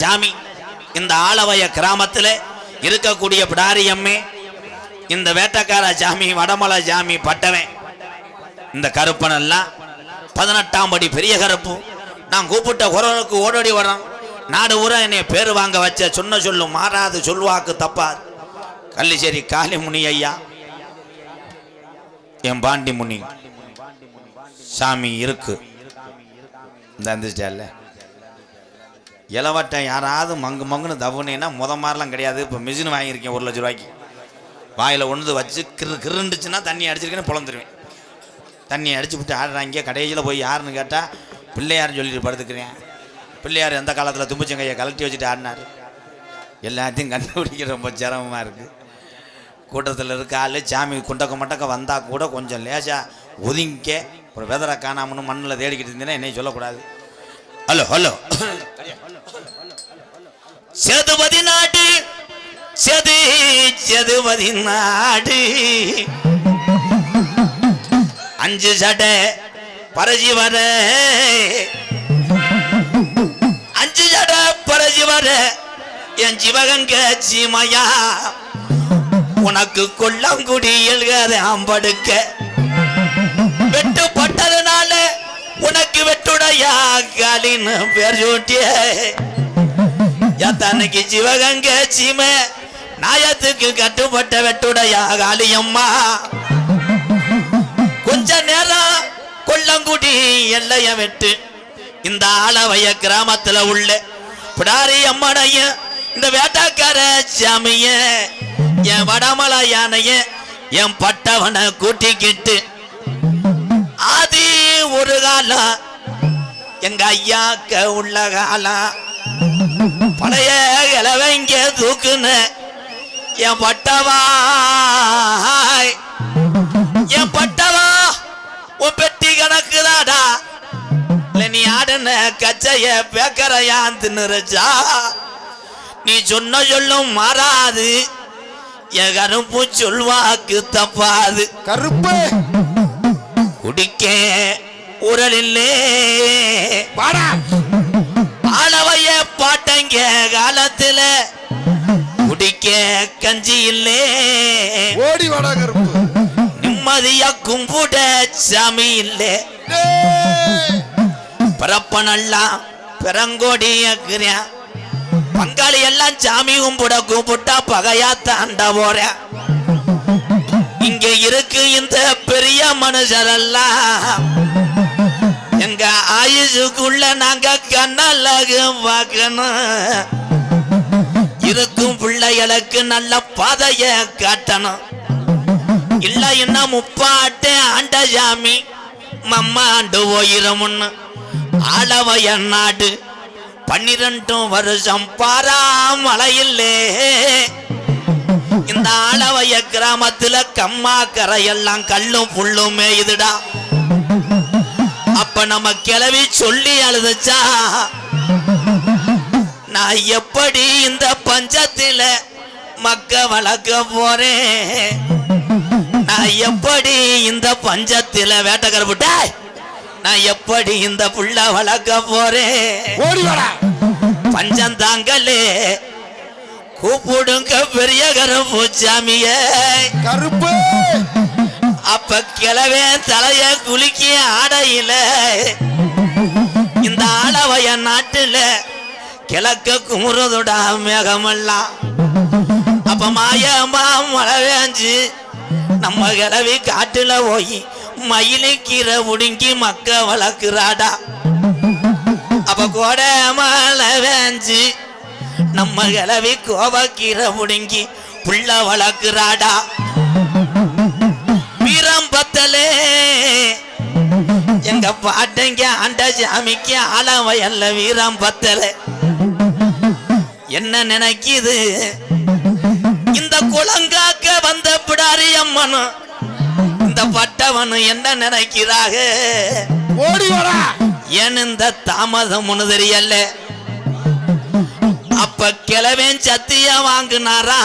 சாமி இந்த ஆலவய கிராமத்தில் இருக்கக்கூடிய பிடாரி அம்மே இந்த வேட்டக்கார சாமி வடமலை சாமி பட்டவன். இந்த கருப்பன் எல்லாம் பதினெட்டாம் படி பெரிய கருப்பு. நான் கூப்பிட்ட குரலுக்கு ஓடோடி வரோம் நாடு ஊரா என்னை பேர் வாங்க வச்ச சொன்ன சொல்லும் மாறாது சொல்வாக்கு தப்பாது. கள்ளிச்சேரி காளிமுனி ஐயா. என் பாண்டி முனி சாமி இருக்கு. இந்த அந்த இளவட்டம் யாராவது மங்கு மங்குன்னு தவுனேன்னா முத மாதிரிலாம் கிடையாது. இப்போ மிஷின் வாங்கியிருக்கேன் ஒரு லட்ச ரூபாய்க்கு. வாயில் ஒன்று வச்சு கிரு கிருண்டுச்சுன்னா தண்ணி அடிச்சிருக்கேன்னு புலந்துருவேன். தண்ணி அடிச்சு விட்டு ஆடுறாங்க கடைசியில் போய் யாருன்னு கேட்டால் பிள்ளையார்னு சொல்லிட்டு படுத்துக்கிறேன். பிள்ளையார் எந்த காலத்தில் தும்புச்சங்கையை கலட்டி வச்சுட்டு ஆடினார்? எல்லாத்தையும் கண்டுபிடிக்க ரொம்ப சிரமமாக இருக்குது கூட்டத்தில் இருக்க ஆள் சாமி குண்டக்க மட்டக்க வந்தால் கூட கொஞ்சம் லேசாக ஒதுங்கிக்க ஒரு வெதரை காணாமனு மண்ணில் தேடிக்கிட்டு இருந்தேன்னா என்னையும் சொல்லக்கூடாது. Hello hello. சேதுபதி நாடு செது செதுபதி நாடு. அஞ்சு சடை பரஜி வர. அஞ்சு சடை பரஜி வர. என் சிவகங்க சீமையா உனக்கு கொல்லங்குடி எழுகாத அம்படுக்க வெட்டுப்பட்டதுனால உனக்கு வெட்டுடையா காலின்னு பேர் சூட்டிய. எத்தனைக்கு சிவகங்க சீமை. நாயத்துக்கு கட்டுப்பட்ட வெட்டுடையா காளியம்மா. கொஞ்ச நேரம் கொல்லங்குடி எல்லைய வெட்டு இந்த ஆளவைய கிராமத்துல உள்ள பிடாரி அம்மனைய இந்த வேட்டாக்கார சாமிய என் வடமலை யானைய என் பட்டவனை கூட்டிக்கிட்டு ஆதி ஒரு காலம் எங்க ஐயாக்க உள்ள காலம். பழைய இளவங்க தூக்குன என் பட்டவாய் என் பட்டவா உன் பெட்டி கணக்குதாடா. இல்ல நீ ஆடுன கச்சைய பேக்கரையான் தின்னுறச்சா நீ சொன்ன சொல்லும் மாறாது. என் கருப்பு சொல்வாக்கு தப்பாது. கருப்பு. குடிக்க உரலில்லே வாடா. பாட்டங்க காலத்துல குடிக்க கஞ்சி இல்லே. ஓடி நிம்மதியா கும்பிட சாமி இல்லே. பிறப்பனெல்லாம் பிறங்கோடியாக்குறேன் பங்காளி எல்லாம் சாமி கும்பிட கூப்பிட்டா பகையா தாண்ட போறேன் இங்க இருக்கு இந்த பெரிய மனுஷரெல்லாம் எங்க ஆயுசுக்குள்ள நாங்க கண்ணழகு பார்க்கணும். இதுக்கும் பிள்ளைகளுக்கு நல்ல பாதைய காட்டணும். இல்ல என்ன முப்பாட்டு ஆண்ட சாமி மம்மாண்டு போயிரமுன்னு ஆளவைய நாடு பன்னிரெண்டும் வருஷம் பாராமலையில்லே இந்த ஆளவைய கிராமத்துல கம்மா கரையெல்லாம் கல்லும் புல்லுமே இதுடா அப்ப நம்ம கிளவி சொல்லி அழுதுச்சா? நான் எப்படி இந்த பஞ்சத்தில மக்க வளர்க்க போறேன்? நான் எப்படி இந்த பஞ்சத்தில வேட்டக்கரப்புட்டா நான் எப்படி இந்த புள்ள வளர்க்க போறேன்? பஞ்சம் தாங்கலே கூப்பிடுங்க பெரிய கருப்பு சாமியே கருப்பு. அப்ப கிளவே தலைய குலுக்கி ஆடையில இந்த ஆளவைய நாட்டுல கிழக்க குமுறதுடா மேகமெல்லாம். அப்ப மாயமா மழை வேஞ்சு நம்ம கிளவி காட்டுல போய் மயிலுக்கீரை கீரை முடுங்கி மக்க வளர்க்குறாடா. அப்ப கோட மழை வேஞ்சு நம்ம கிளவி கோவக்கீரை முடுங்கி புள்ள வளர்க்குறாடா. வீரம் பத்தலே எங்க பாட்டங்க ஆண்ட சாமிக்கு ஆலம் வயல்ல வீரம் பத்தலை. என்ன நினைக்குது? இந்த குளங்காக்க வந்த பிடாரி அம்மனும் இந்த பட்டவனும் என்ன நினைக்கிறாக? ஓடி வாடா. ஏன் இந்த தாமதம் ஒண்ணு தெரியல? அப்ப கிழவன் சத்தியம் வாங்கினாரா?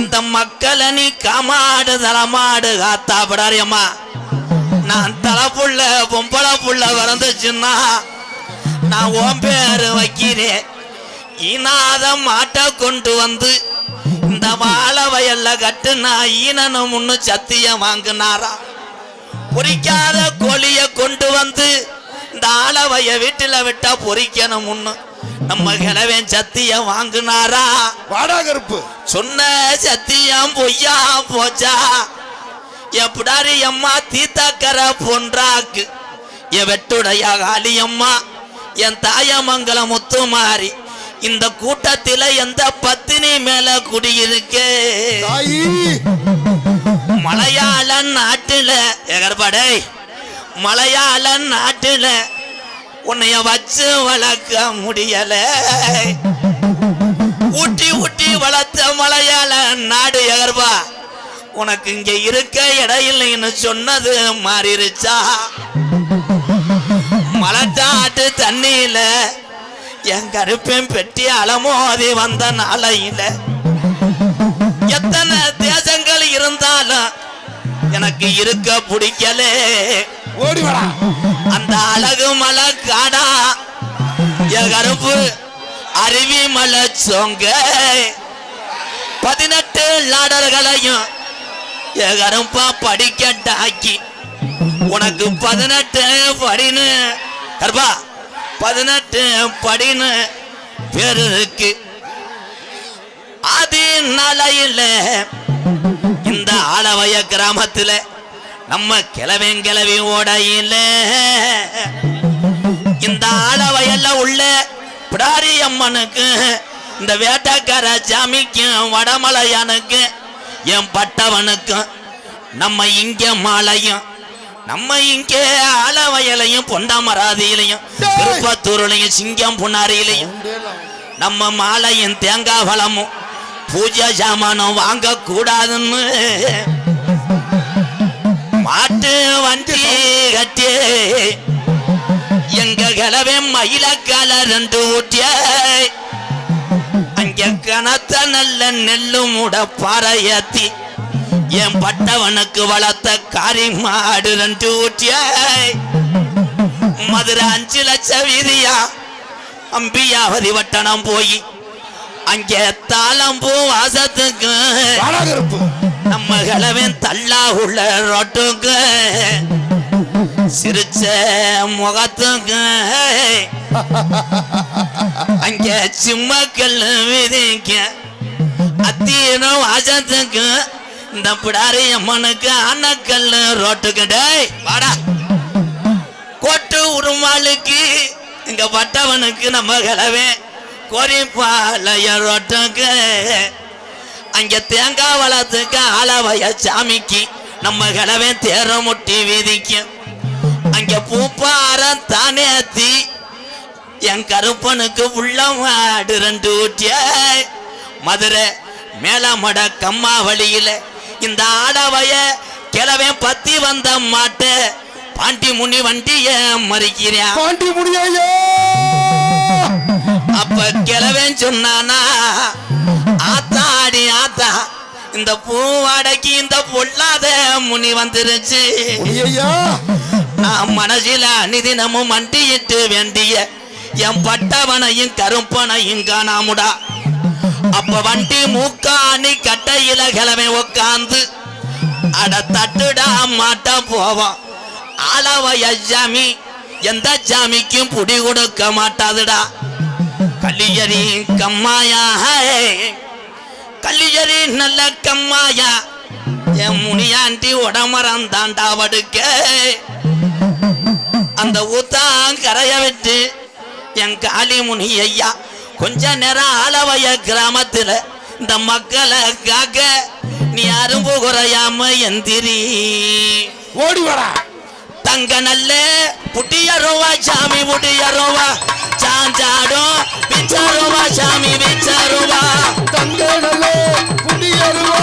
இந்த மக்களை நீ காமாடு தலமாடு காத்தா படாரியம்மா நான் தலை புள்ள பொம்பளை புள்ள பிறந்துச்சுன்னா நான் உன் பேரு வைக்கிறேன். ஈனாத மாட்டை கொண்டு வந்து இந்த வாழை வயல்ல கட்டு நான் ஈனனும் முன்னு சத்தியம் வாங்கினாரா? பொறிக்காத கோழிய கொண்டு வந்து இந்த ஆளவைய வீட்டுல விட்டா பொறிக்கணும் முன்னு. நம்ம கிழவன் சத்தியம் வாங்கினாரா? வாடா கருப்பு. சொன்ன சத்தியம் பொய்யா போச்சா? எப்படாரி அம்மா தீத்தாக்கர பொன்றாக்கு. என் வெட்டுடைய காளியம்மா என் தாயமங்கல முத்துமாரி. இந்த கூட்டத்தில எந்த பத்தினி மேல குடியிருக்கே? மலையாள நாட்டுல எகர்படை மலையாள நாட்டுல உன்னைய வச்சு வளர்க்க முடியல. ஊட்டி ஊட்டி வளர்த்த மலையாள நாடு எகர்பா உனக்கு இங்க இருக்க இடம் இல்லைன்னு சொன்னது மாறிருச்சா? மலட்டாட்டு தண்ணியில என் கருப்பேன் பெட்டி அலமோதி வந்த நாளையில எத்தனை தேசங்கள் இருந்தாலும் எனக்கு இருக்க பிடிக்கல. ஓடி வாடா. அந்த அழகு மலை காடா என் கருப்பு அருவி மலை சொங்க. பதினெட்டு லாடர்களையும் என் கருப்பா படிக்கட்டாக்கி உனக்கு பதினெட்டு படின்னு. கருப்பா பதினெட்டு படின்னு பேருக்கு அது நலையில் இந்த ஆளவய கிராமத்தில் நம்ம கிளவன் கிளவி ஓடையில். இந்த ஆளவயல்ல உள்ள பிடாரி அம்மனுக்கு இந்த வேட்டக்கார சாமிக்கும் வடமலையானுக்கு என் பட்டவனுக்கும் நம்ம இங்க மாலையும் நம்ம இங்க ஆலவயலையும் பொண்டாமராதியிலையும் திருப்பத்தூர்லையும் சிங்கம் புன்னாரியிலையும் நம்ம மாலையும் தேங்காய் பழமும் பூஜை சாமானும் வாங்க கூடாதுன்னு மாட்டு வண்டி கட்டி எங்க கிளவே மயிலக்கால ரெண்டு ஊட்டிய அங்க கனத்த நல்ல நெல்லு முட பாறை ஏத்தி என் பட்டவனுக்கு வளர்த்த காரி மாடு ரெண்டு ஊட்டிய மதுரை அஞ்சு லட்சம் வீதியா? அம்பியாவதி வட்டணம் போய். அங்கே தாளம்பூ வாசத்துக்கு. நம்ம கிழவன் தள்ளா உள்ள ரோட்டுக்கு. சிரிச்ச முகத்துக்கு. அங்கே சிம்மக்கல் விதிக்க. அத்தீனம் வாசத்துக்கு. இந்த பிடாரி அம்மனுக்கு அன்னக்கல் ரோட்டுக்கு டேய் வாடா. கொட்டு உருமாளுக்கு இங்க பட்டவனுக்கு நம்ம கிழவே. கோரிப்பாளைய ரோட்டுக்கு. அங்க தேங்காய் வளத்துக்கு ஆளவைய சாமிக்கு நம்ம கிழவே தேர முட்டி வீதிக்கும் அங்க பூப்பாரம் தானேத்தி என் கருப்பனுக்கு உள்ள மாடு ரெண்டு ஊட்டிய. மதுரை மேலமட கம்மா வழியில இந்த ஆடவைய கிழவன் பத்தி வந்த மாட்டை. பாண்டி முனி வண்டிய மறிக்கிறேன் பாண்டி முடியா அப்ப கிழவன் சொன்னானா ஆத்தா அடி ஆத்தா இந்த பூவாடைக்கு இந்த பொல்லாத முனி வந்துருச்சு. நான் மனசில அனிதினமும் மண்டியிட்டு வேண்டிய என் பட்டவனையும் கருப்பனையும் காணாமுடா. அப்ப வண்டி மூக்காணி கட்டையில கிழமை உக்காந்து அட தட்டுடா மாட்ட போவோம் ஆளவைய சாமி எந்த ஜாமிக்கும் புடி கொடுக்க மாட்டாதுடா. கல்லியரி கம்மாயா கல்லியரி நல்ல கம்மாயா என் முனியாண்டி உடமரம் தாண்டா வடுக்க. அந்த ஊத்தான் கரைய விட்டு என் காளி முனி ஐயா கொஞ்ச நேரம் ஆளவைய கிராமத்துல இந்த மக்களை காக்க நீ அரும்பு குறையாம எந்திரி. ஓடி வாடா. தங்க நல்ல புட்டியருவா சாமி புட்டியருவா சாஞ்சாடும் பிச்சருவா சாமி பிச்சருவா தங்க நல்ல புடியருவா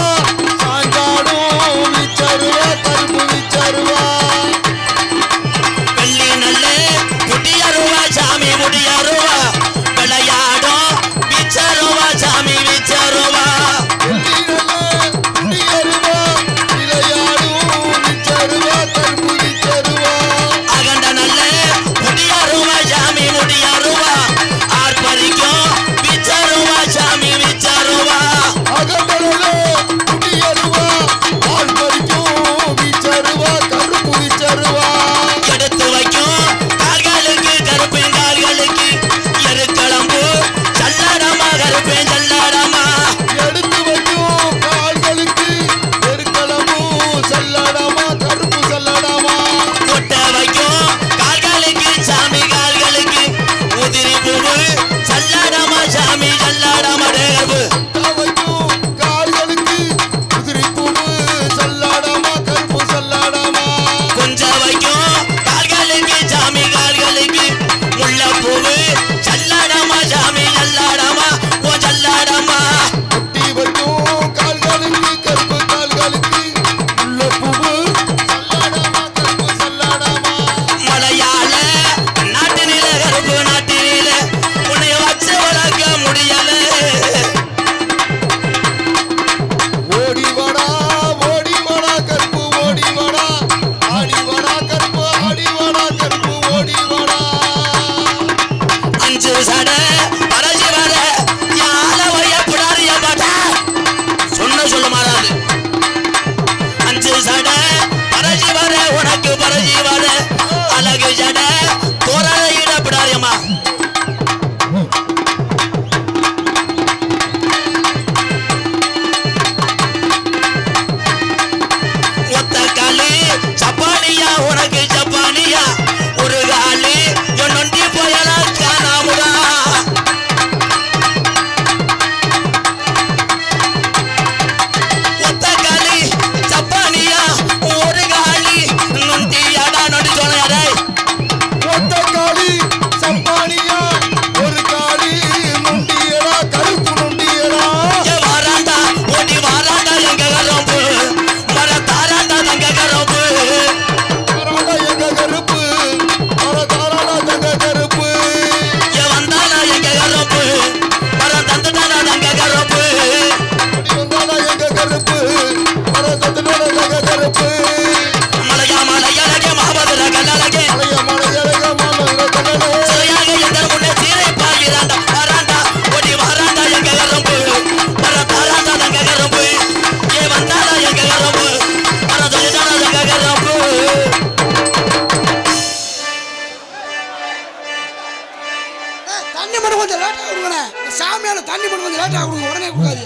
கொஞ்சம் லேட் ஆகும் உடனே கொடுக்காது